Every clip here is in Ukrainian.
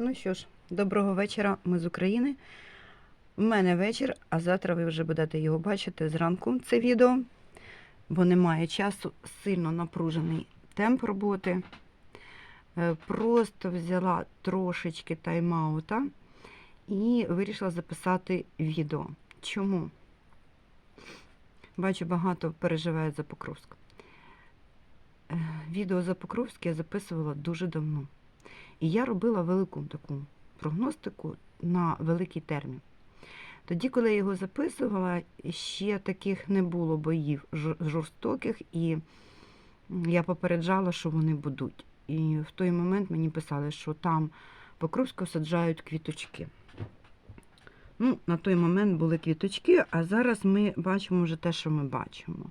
Ну що ж, доброго вечора. Ми з України. У мене вечір, а завтра ви вже будете його бачити зранку. Це відео, бо немає часу, сильно напружений темп роботи. Е, Просто взяла трошечки тайм-аута і вирішила записати відео. Чому? Бачу, багато переживають за Покровськ. Е, Відео за Покровськ я записувала дуже давно. І я робила велику таку прогностику на великий термін. Тоді, коли я його записувала, ще таких не було боїв жорстоких, і я попереджала, що вони будуть. І в той момент мені писали, що там Покровську саджають квіточки. Ну, на той момент були квіточки, а зараз ми бачимо вже те, що ми бачимо.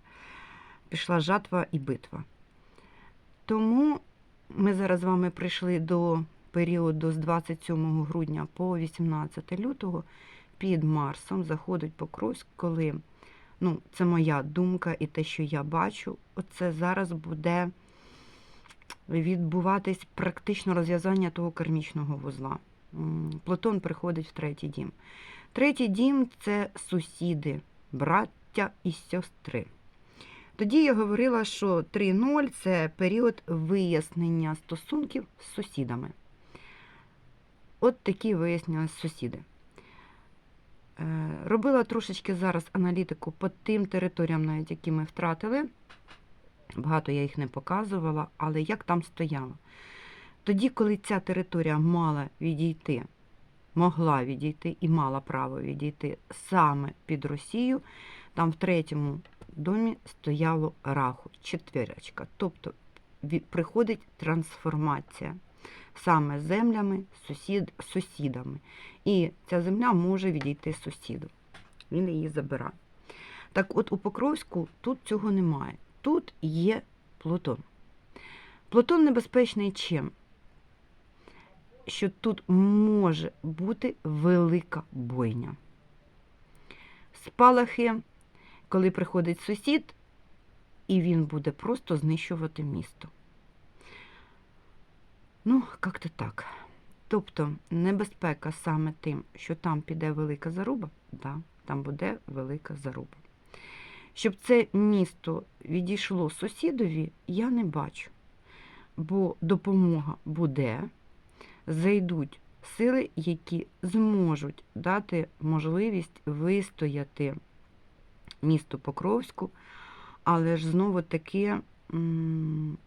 Пішла жатва і битва. Тому ми зараз з вами прийшли до періоду з 27 грудня по 18 лютого під Марсом заходить Покровськ, коли ну, це моя думка і те, що я бачу, оце зараз буде відбуватись практично розв'язання того кармічного вузла. Плутон приходить в третій дім. Третій дім це сусіди, браття і сестри. Тоді я говорила, що 3.0 це період вияснення стосунків з сусідами. От такі вияснення сусіди. Е, Робила трошечки зараз аналітику по тим територіям, навіть які ми втратили. Багато я їх не показувала, але як там стояло. Тоді, коли ця територія мала відійти, могла відійти і мала право відійти саме під Росію, там в третьому домі стояло раху, четвірочка. Тобто приходить трансформація саме землями, сусід, сусідами. І ця земля може відійти сусіду. Він її забирає. Так от у Покровську тут цього немає. Тут є Плутон. Плутон небезпечний чим? Що тут може бути велика бойня. Спалахи, коли приходить сусід, і він буде просто знищувати місто. Ну, як-то так. Тобто небезпека саме тим, що там піде велика заруба, да, там буде велика заруба. Щоб це місто відійшло сусідові, я не бачу. Бо допомога буде, зайдуть сили, які зможуть дати можливість вистояти місту Покровську, але ж знову таки,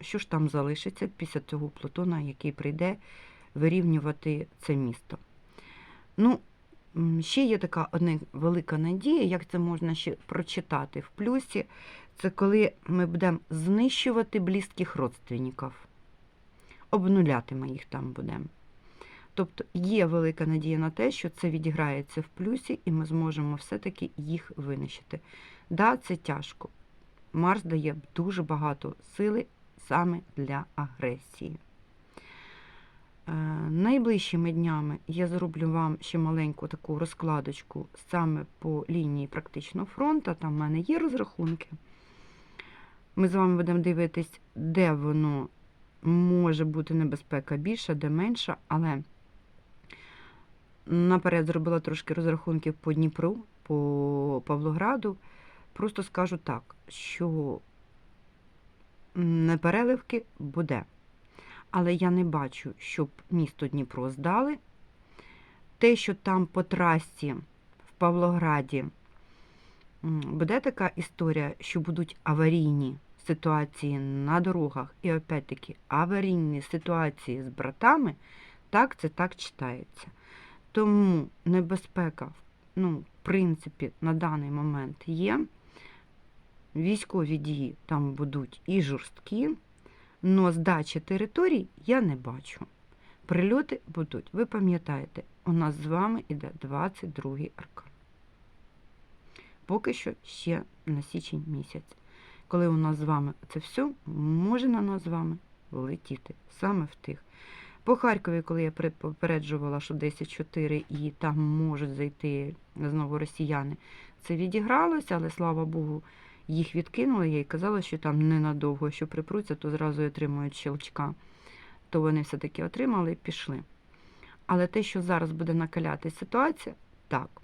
що ж там залишиться після цього Плутона, який прийде вирівнювати це місто. Ну, ще є така одна велика надія, як це можна ще прочитати в плюсі, це коли ми будемо знищувати близьких родственників. Обнуляти ми їх там будемо. Тобто є велика надія на те, що це відіграється в плюсі, і ми зможемо все-таки їх винищити. Да, це тяжко. Марс дає дуже багато сили саме для агресії. Е, Найближчими днями я зроблю вам ще маленьку таку розкладочку саме по лінії практичного фронту. Там в мене є розрахунки. Ми з вами будемо дивитись, де воно може бути небезпека більша, де менша, але наперед зробила трошки розрахунків по Дніпру, по Павлограду. Просто скажу так, що непереливки буде. Але я не бачу, щоб місто Дніпро здали. Те, що там по трасі в Павлограді буде така історія, що будуть аварійні ситуації на дорогах, і опять-таки аварійні ситуації з братами, так це так читається. Тому небезпека, ну, в принципі, на даний момент є. Військові дії там будуть і жорсткі, але здачі територій я не бачу. Прильоти будуть. Ви пам'ятаєте, у нас з вами іде 22-й аркан. Поки що ще на січень місяць. Коли у нас з вами це все може на нас з вами летіти саме в тих. По Харкові, коли я попереджувала, що 10-4 і там можуть зайти знову росіяни, це відігралося, але слава Богу, їх відкинули. Я й казала, що там ненадовго, що припруться, то зразу отримують щелчка. То вони все-таки отримали і пішли. Але те, що зараз буде накалятися ситуація, так.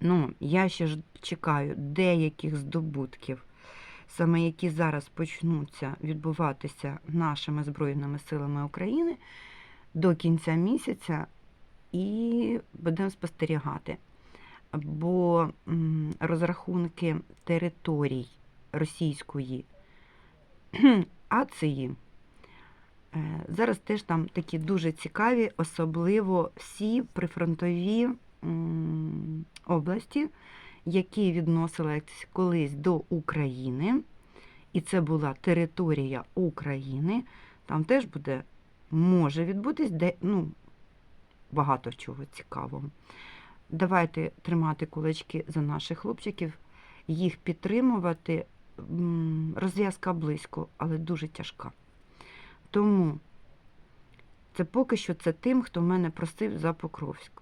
Ну, я ще ж чекаю деяких здобутків, саме які зараз почнуться відбуватися нашими Збройними силами України до кінця місяця, і будемо спостерігати. Бо розрахунки територій російської Ації е, зараз теж там такі дуже цікаві, особливо всі прифронтові області, які відносились колись до України, і це була територія України, там теж буде, може відбутись де, ну, багато чого цікавого. Давайте тримати кулачки за наших хлопчиків, їх підтримувати. Розв'язка близько, але дуже тяжка. Тому це поки що це тим, хто мене просив за Покровськ.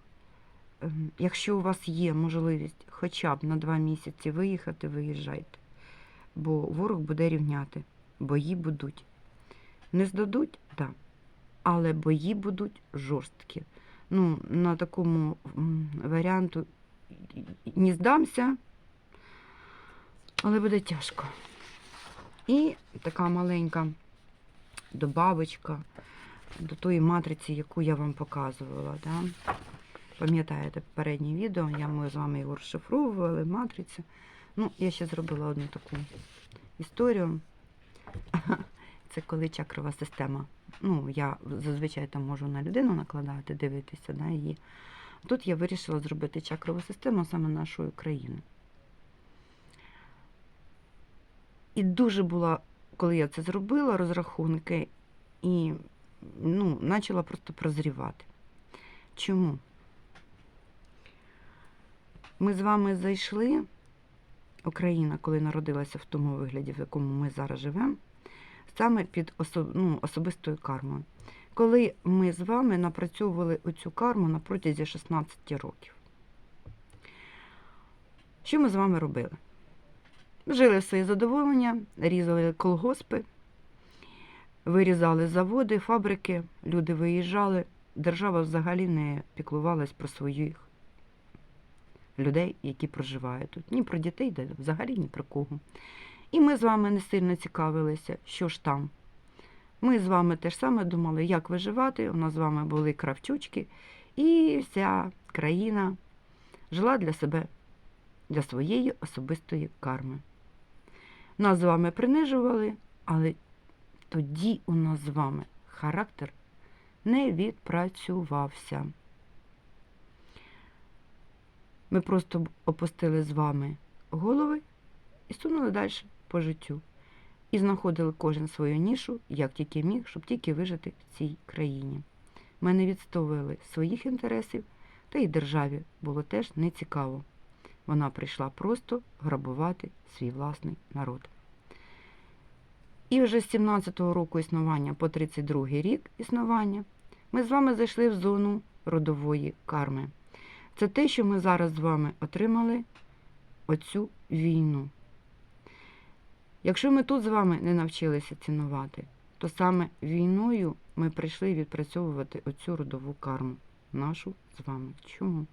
Якщо у вас є можливість хоча б на два місяці виїхати, виїжджайте. Бо ворог буде рівняти. Бої будуть. Не здадуть, так. Да. Але бої будуть жорсткі. Ну, на такому варіанту не здамся, але буде тяжко. І така маленька добавочка до тої матриці, яку я вам показувала. Да? Пам'ятаєте попереднє відео, я ми з вами його розшифровували, матрицю. Ну, я ще зробила одну таку історію. Це коли чакрова система. Ну, я зазвичай там можу на людину накладати, дивитися на її. Тут я вирішила зробити чакрову систему саме нашої країни. І дуже була, коли я це зробила, розрахунки, і ну, почала просто прозрівати. Чому? Ми з вами зайшли, Україна, коли народилася в тому вигляді, в якому ми зараз живемо, саме під особ... ну, особистою кармою. Коли ми з вами напрацьовували оцю карму на протязі 16 років. Що ми з вами робили? Жили в своє задоволення, різали колгоспи, вирізали заводи, фабрики, люди виїжджали. Держава взагалі не піклувалась про своїх людей, які проживають тут. Ні про дітей, взагалі ні про кого. І ми з вами не сильно цікавилися, що ж там. Ми з вами теж саме думали, як виживати. У нас з вами були кравчучки, і вся країна жила для себе, для своєї особистої карми. Нас з вами принижували, але тоді у нас з вами характер не відпрацювався. Ми просто опустили з вами голови і сунули далі по життю. І знаходили кожен свою нішу, як тільки міг, щоб тільки вижити в цій країні. Ми не відстоювали своїх інтересів, та й державі було теж не цікаво. Вона прийшла просто грабувати свій власний народ. І вже з 17-го року існування по 32-й рік існування ми з вами зайшли в зону родової карми. Це те, що ми зараз з вами отримали оцю війну. Якщо ми тут з вами не навчилися цінувати, то саме війною ми прийшли відпрацьовувати оцю родову карму нашу з вами. Чому?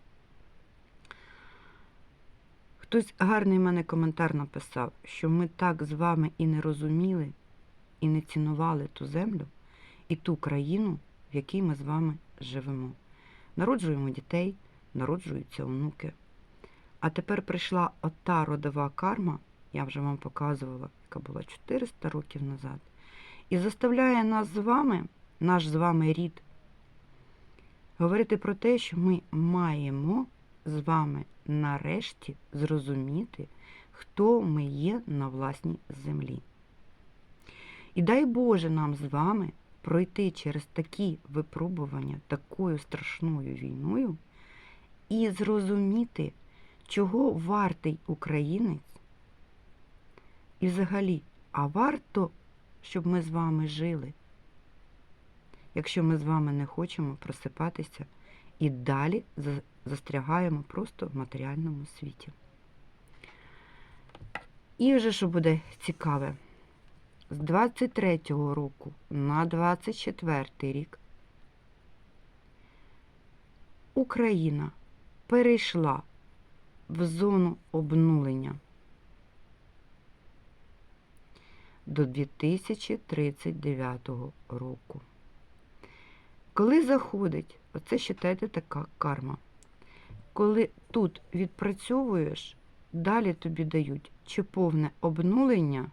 Хтось гарний мене коментар написав, що ми так з вами і не розуміли, і не цінували ту землю і ту країну, в якій ми з вами живемо. Народжуємо дітей, народжуються онуки. А тепер прийшла ота родова карма, я вже вам показувала, яка була 400 років назад, і заставляє нас з вами, наш з вами рід, говорити про те, що ми маємо з вами нарешті зрозуміти, хто ми є на власній землі. І дай Боже нам з вами пройти через такі випробування такою страшною війною і зрозуміти, чого вартий українець. І взагалі, а варто, щоб ми з вами жили, якщо ми з вами не хочемо просипатися і далі застрягаємо просто в матеріальному світі. І вже що буде цікаве, з 23-го року на 24 й рік Україна перейшла в зону обнулення до 2039 року. Коли заходить, оце вважайте така карма. Коли тут відпрацьовуєш, далі тобі дають чи повне обнулення,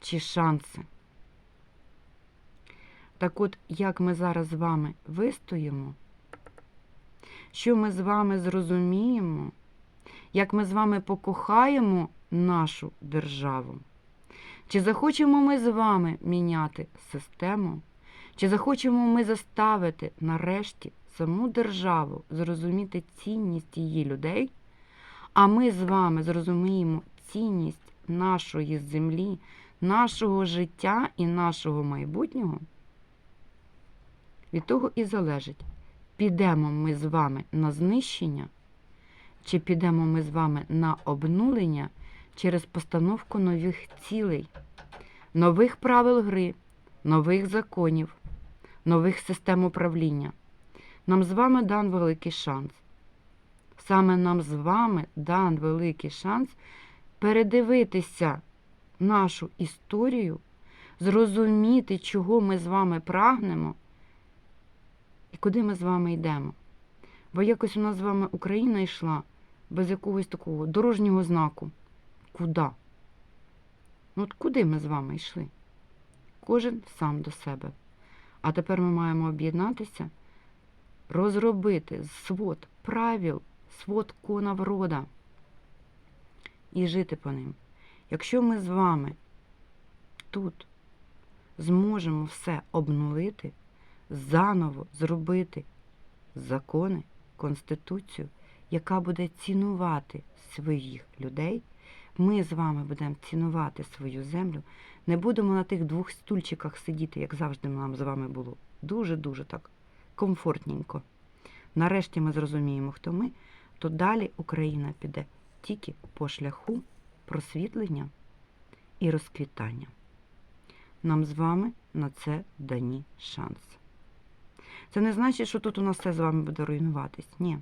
чи шанси. Так от, як ми зараз з вами вистоїмо, що ми з вами зрозуміємо, як ми з вами покохаємо нашу державу, чи захочемо ми з вами міняти систему, чи захочемо ми заставити нарешті саму державу зрозуміти цінність її людей, а ми з вами зрозуміємо цінність нашої землі, нашого життя і нашого майбутнього, від того і залежить, підемо ми з вами на знищення, чи підемо ми з вами на обнулення через постановку нових цілей, нових правил гри, нових законів, нових систем управління. Нам з вами дан великий шанс. Саме нам з вами дан великий шанс передивитися нашу історію, зрозуміти, чого ми з вами прагнемо і куди ми з вами йдемо. Бо якось у нас з вами Україна йшла без якогось такого дорожнього знаку. Куди? Ну от куди ми з вами йшли? Кожен сам до себе. А тепер ми маємо об'єднатися, розробити свод правил, свод конав рода і жити по ним. Якщо ми з вами тут зможемо все обнулити, заново зробити закони, конституцію, яка буде цінувати своїх людей, ми з вами будемо цінувати свою землю, не будемо на тих двох стульчиках сидіти, як завжди нам з вами було. Дуже-дуже так комфортненько. Нарешті ми зрозуміємо, хто ми, то далі Україна піде тільки по шляху просвітлення і розквітання. Нам з вами на це дані шанси. Це не значить, що тут у нас все з вами буде руйнуватись. Ні.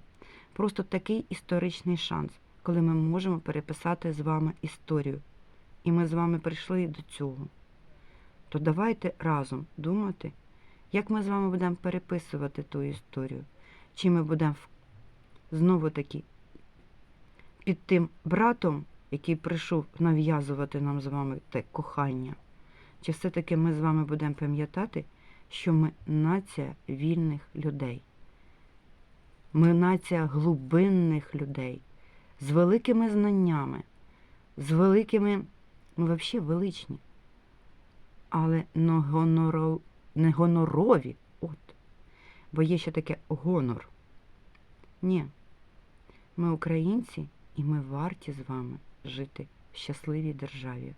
Просто такий історичний шанс, коли ми можемо переписати з вами історію. І ми з вами прийшли до цього. То давайте разом думати, як ми з вами будемо переписувати ту історію. Чи ми будемо знову таки під тим братом, який прийшов нав'язувати нам з вами те кохання. Чи все-таки ми з вами будемо пам'ятати, що ми нація вільних людей? Ми нація глибинних людей з великими знаннями, з великими, ми взагалі величні, але не гонорові. От. Бо є ще таке гонор. Ні. Ми українці, і ми варті з вами жити в щасливій державі.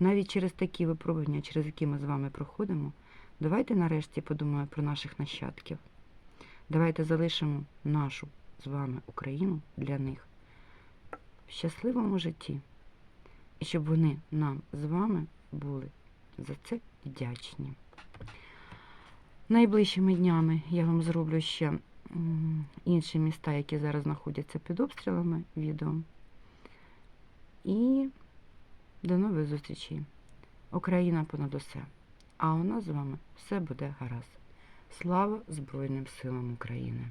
Навіть через такі випробування, через які ми з вами проходимо, давайте нарешті подумаємо про наших нащадків. Давайте залишимо нашу з вами Україну для них в щасливому житті. І щоб вони нам з вами були за це вдячні. Найближчими днями я вам зроблю ще інші міста, які зараз знаходяться під обстрілами відео. І до нових зустрічей. Україна понад усе. А у нас з вами все буде гаразд. Слава Збройним силам України!